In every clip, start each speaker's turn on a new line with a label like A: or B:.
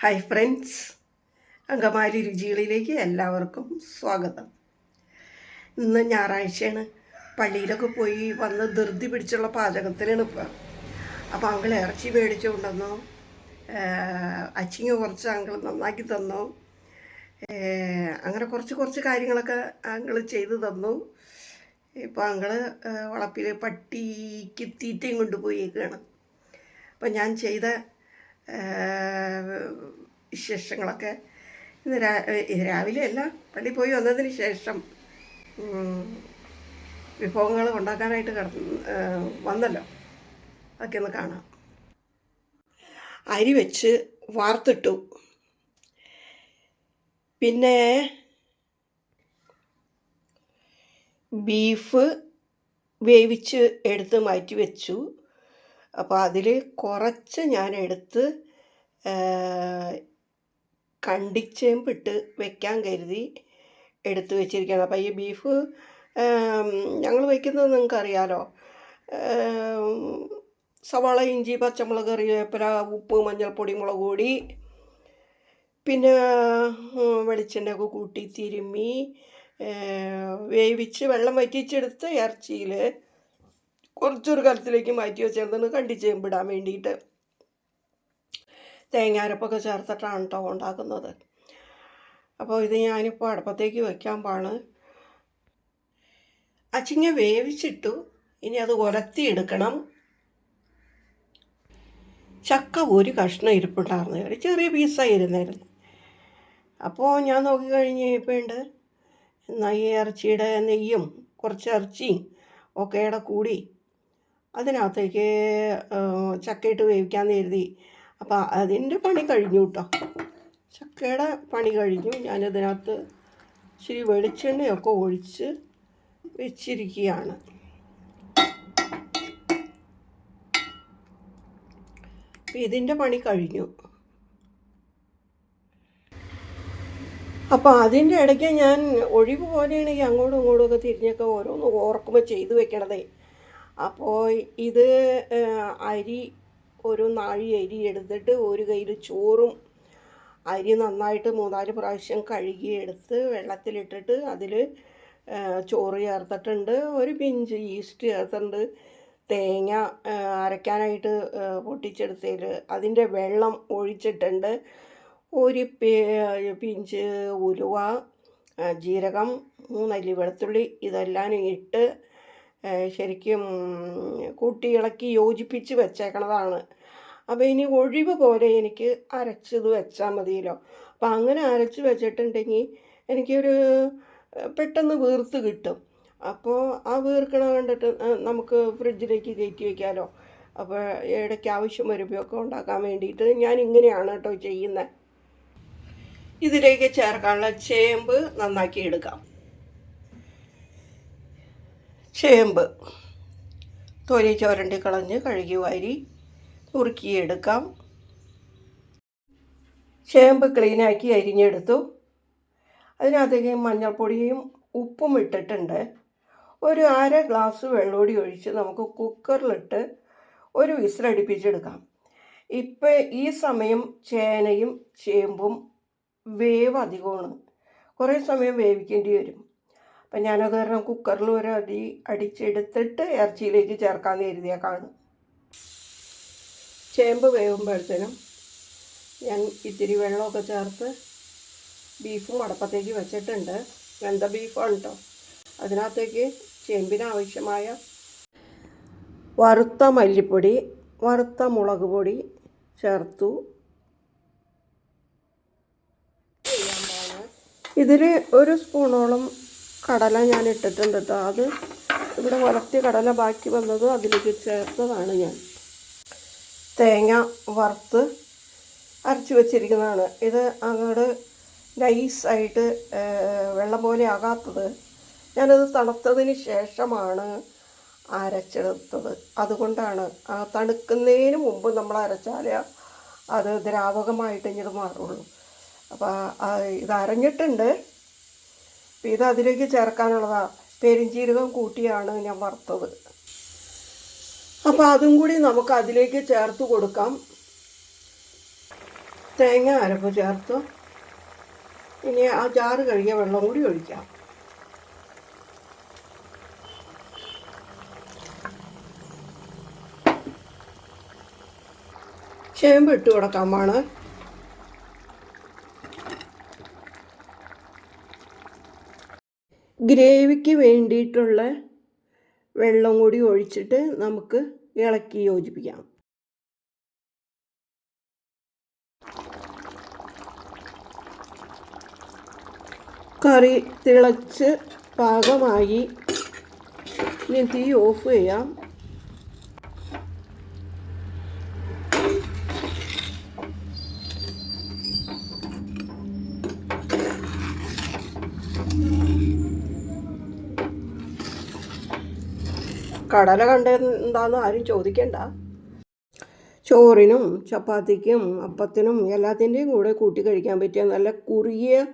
A: Hi friends Angamaly രുചികളിലേക്ക് എല്ലാവർക്കും സ്വാഗതം. ഇന്ന് ഞായറാഴ്ചയാണ്. പള്ളിയിലൊക്കെ പോയി വന്ന് ധൃതി പിടിച്ചുള്ള പാചകത്തിനാണ് ഇപ്പം അപ്പോൾ അങ്കിൾ ഇറച്ചി മേടിച്ചു കൊണ്ടുവന്നു. അച്ചിങ്ങ കുറച്ച് അങ്കിൾ നന്നാക്കി തന്നു. അങ്ങനെ കുറച്ച് കുറച്ച് കാര്യങ്ങളൊക്കെ അങ്കിൾ ചെയ്തു തന്നു. ഇപ്പോൾ അങ്കിൾ വളപ്പിൽ പട്ടിക്ക് തീറ്റയും കൊണ്ടുപോയേക്കാണ്. അപ്പം ഞാൻ ചെയ്ത വിശേഷങ്ങളൊക്കെ. ഇന്ന് രാ രാവിലെ അല്ല പള്ളി പോയി വന്നതിന് ശേഷം വിഭവങ്ങൾ ഉണ്ടാക്കാനായിട്ട് കട വന്നല്ലോ. അതൊക്കെ ഒന്ന് കാണാം. അരി വെച്ച് വാർത്തിട്ടു. പിന്നെ ബീഫ് വേവിച്ച് എടുത്ത് മാറ്റി വെച്ചു. അപ്പോൾ അതിൽ കുറച്ച് ഞാൻ എടുത്ത് കണ്ടിച്ചേമ്പിട്ട് വെക്കാൻ കരുതി എടുത്ത് വെച്ചിരിക്കുകയാണ് അപ്പോൾ ഈ ബീഫ് ഞങ്ങൾ വയ്ക്കുന്നത് നിങ്ങൾക്കറിയാലോ സവാള ഇഞ്ചി പച്ചമുളക് കറിവേപ്പില ഉപ്പ് മഞ്ഞൾപ്പൊടി മുളക് പൊടി പിന്നെ വെളിച്ചെണ്ണ വെളിച്ചെണ്ണയൊക്കെ കൂട്ടി തിരുമ്മി വേവിച്ച് വെള്ളം വറ്റിച്ചെടുത്ത് ഇറച്ചിയിൽ കുറച്ചൊരു കലത്തിലേക്ക് മാറ്റി വെച്ചിരുന്നത് കണ്ടിച്ചേമ്പിടാൻ വേണ്ടിയിട്ട് തേങ്ങാരപ്പൊക്കെ ചേർത്തിട്ടാണ് കേട്ടോ ഉണ്ടാക്കുന്നത്. അപ്പോൾ ഇത് ഞാനിപ്പോൾ അടുപ്പത്തേക്ക് വയ്ക്കാൻ പാണ്. അച്ചിങ്ങ വേവിച്ചിട്ടു. ഇനി അത് ഉലത്തിയെടുക്കണം ചക്ക ഒരു കഷ്ണം ഇരിപ്പുണ്ടായിരുന്നു ഒരു ചെറിയ പീസായിരുന്നായിരുന്നു അപ്പോൾ ഞാൻ നോക്കിക്കഴിഞ്ഞ് കഴിഞ്ഞപ്പോണ്ട് എന്നാൽ ഇറച്ചിയുടെ നെയ്യും കുറച്ച് ഇറച്ചിയും ഒക്കെയുടെ കൂടി അതിനകത്തേക്ക് ചക്കയിട്ട് വേവിക്കാൻ കരുതി. അപ്പോൾ അതിന്റെ പണി കഴിഞ്ഞു കേട്ടോ ചക്കയുടെ പണി കഴിഞ്ഞു. ഞാനതിനകത്ത് ഇച്ചിരി വെളിച്ചെണ്ണയൊക്കെ ഒഴിച്ച് വെച്ചിരിക്കുകയാണ്. അപ്പം ഇതിന്റെ പണി കഴിഞ്ഞു. അപ്പോൾ അതിന്റെ ഇടയ്ക്ക് ഞാൻ ഒഴിവ് പോലെയാണെങ്കിൽ അങ്ങോട്ടും ഇങ്ങോട്ടും ഒക്കെ തിരിഞ്ഞൊക്കെ ഓരോന്ന് ഓർക്കുമ്പോൾ ചെയ്തു വെക്കണതേ. അപ്പോൾ ഇത് അരി ഒരു നാഴി അരി എടുത്തിട്ട് ഒരു കയ്യിൽ ചോറും അരി നന്നായിട്ട് മൂന്നാൽ പ്രാവശ്യം കഴുകിയെടുത്ത് വെള്ളത്തിലിട്ടിട്ട് അതിൽ ചോറ് ചേർത്തിട്ടുണ്ട് ഒരു പിഞ്ച് ഈസ്റ്റ് ചേർത്തിട്ടുണ്ട് തേങ്ങ അരയ്ക്കാനായിട്ട് പൊട്ടിച്ചെടുത്തതിൽ അതിന്റെ വെള്ളം ഒഴിച്ചിട്ടുണ്ട് ഒരു പിഞ്ച് ഉലുവ ജീരകം മൂന്നല്ലി വെളുത്തുള്ളി ഇതെല്ലാം ഇട്ട് ശരിക്കും കൂട്ടി ഇളക്കി യോജിപ്പിച്ച് വെച്ചേക്കണതാണ്. അപ്പോൾ ഇനി ഒഴിവ് പോലെ എനിക്ക് അരച്ചത് വെച്ചാൽ മതിയല്ലോ. അപ്പോൾ അങ്ങനെ അരച്ച് വെച്ചിട്ടുണ്ടെങ്കിൽ എനിക്കൊരു പെട്ടെന്ന് വീർത്ത് കിട്ടും. അപ്പോൾ ആ വീർക്കണ കണ്ടിട്ട് നമുക്ക് ഫ്രിഡ്ജിലേക്ക് കയറ്റി വയ്ക്കാമല്ലോ അപ്പോൾ ഇടയ്ക്ക് ആവശ്യം വരുമ്പോഴൊക്കെ ഉണ്ടാക്കാൻ വേണ്ടിയിട്ട് ഞാൻ ഇങ്ങനെയാണ് കേട്ടോ ചെയ്യുന്നത്. ഇതിലേക്ക് ചേർക്കാനുള്ള ചേമ്പ് നന്നാക്കി എടുക്കാം. ചേമ്പ്. തൊലി ചോരണ്ടി കളഞ്ഞ് കഴുകി വാരി നുറുക്കിയെടുക്കാം. ചേമ്പ് ക്ലീനാക്കി അരിഞ്ഞെടുത്തു. അതിനകത്തേക്ക് മഞ്ഞൾപ്പൊടിയും ഉപ്പും ഇട്ടിട്ടുണ്ട്. ഒരു അര ഗ്ലാസ് വെള്ളോടി ഒഴിച്ച് നമുക്ക് കുക്കറിലിട്ട് ഒരു വിസിലടിപ്പിച്ചെടുക്കാം ഇപ്പം ഈ സമയം ചേനയും ചേമ്പും വേവ് അധികമാണ്. കുറേ സമയം വേവിക്കേണ്ടി വരും. അപ്പം ഞാനത് കാരണം കുക്കറിൽ ഒരു അടി അടിച്ചെടുത്തിട്ട് ഇറച്ചിയിലേക്ക് ചേർക്കാമെന്ന് കരുതിയേക്കാണ് ചേമ്പ് വേവുമ്പോഴത്തേനും ഞാൻ ഇത്തിരി വെള്ളമൊക്കെ ചേർത്ത് ബീഫും അടപ്പത്തേക്ക് വെച്ചിട്ടുണ്ട്. വെന്ത ബീഫാണ് കേട്ടോ അതിനകത്തേക്ക് ചേമ്പിന് ആവശ്യമായ വറുത്ത മല്ലിപ്പൊടി വറുത്ത മുളക് പൊടി ചേർത്തു. ഇതിൽ ഒരു സ്പൂണോളം കടല ഞാൻ ഇട്ടിട്ടുണ്ട് കേട്ടോ അത് ഇവിടെ വളർത്തിയ കടല ബാക്കി വന്നത് അതിലേക്ക് ചേർത്തതാണ് ഞാൻ. തേങ്ങ വറുത്ത് അരച്ച് വെച്ചിരിക്കുന്നതാണ്. ഇത് അങ്ങോട്ട് നൈസായിട്ട് വെള്ളം പോലെ ആകാത്തത് ഞാനത് തണുത്തതിന് ശേഷമാണ് അരച്ചെടുത്തത്. അതുകൊണ്ടാണ് തണുക്കുന്നതിന് മുമ്പ് നമ്മൾ അരച്ചാലേ അത് ദ്രാവകമായിട്ട് ഇങ്ങനെ മാറുള്ളൂ. അപ്പോൾ ഇത് അരഞ്ഞിട്ടുണ്ട്. ഇത് അതിലേക്ക് ചേർക്കാനുള്ളതാണ് പെരിഞ്ചീരകം കൂട്ടിയാണ് ഞാൻ വറുത്തത്. അപ്പോൾ അതും കൂടി നമുക്ക് അതിലേക്ക് ചേർത്ത് കൊടുക്കാം. തേങ്ങ അരപ്പ് ചേർത്ത്. ഇനി ആ ചാറ് കഴുകിയ വെള്ളം കൂടി ഒഴിക്കാം. ചേമ്പ് ഇട്ട് കൊടുക്കാമാണ്. ഗ്രേവിക്ക് വേണ്ടിയിട്ടുള്ള വെള്ളം കൂടി ഒഴിച്ചിട്ട് നമുക്ക് ഇളക്കി യോജിപ്പിക്കാം. കറി തിളച്ച് പാകമായി. ഇനി തീ ഓഫ് ചെയ്യാം. കടല കണ്ടെന്താന്ന് ആരും ചോദിക്കണ്ട. ചോറിനും ചപ്പാത്തിക്കും അപ്പത്തിനും എല്ലാത്തിന്റെയും കൂടെ കൂട്ടി കഴിക്കാൻ പറ്റിയ നല്ല കുറിയ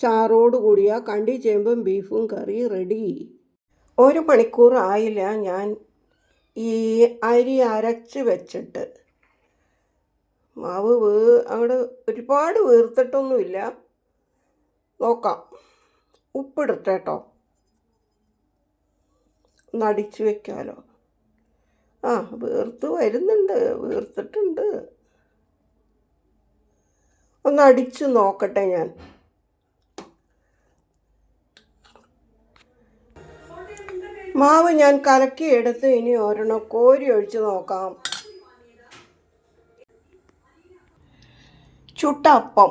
A: ചാറോട് കൂടിയ കണ്ടി ചേമ്പും ബീഫും കറി റെഡി ഒരു മണിക്കൂർ ആയില്ല ഞാൻ ഈ അരി അരച്ച് വെച്ചിട്ട്. മാവ് വേ അവിടെ ഒരുപാട് വീർത്തിട്ടൊന്നുമില്ല. നോക്കാം. ഉപ്പിടട്ടെ കേട്ടോ ഒന്ന് അടിച്ച് വെക്കാലോ. ആ വീർത്ത് വരുന്നുണ്ട് വീർത്തിട്ടുണ്ട്. ഒന്ന് അടിച്ചു നോക്കട്ടെ ഞാൻ. മാവ് ഞാൻ കലക്കി എടുത്ത് ഇനി ഒരെണ്ണം കോരി ഒഴിച്ച് നോക്കാം. ചുട്ട അപ്പം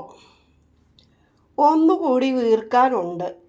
A: ഒന്നുകൂടി വീർക്കാനുണ്ട്.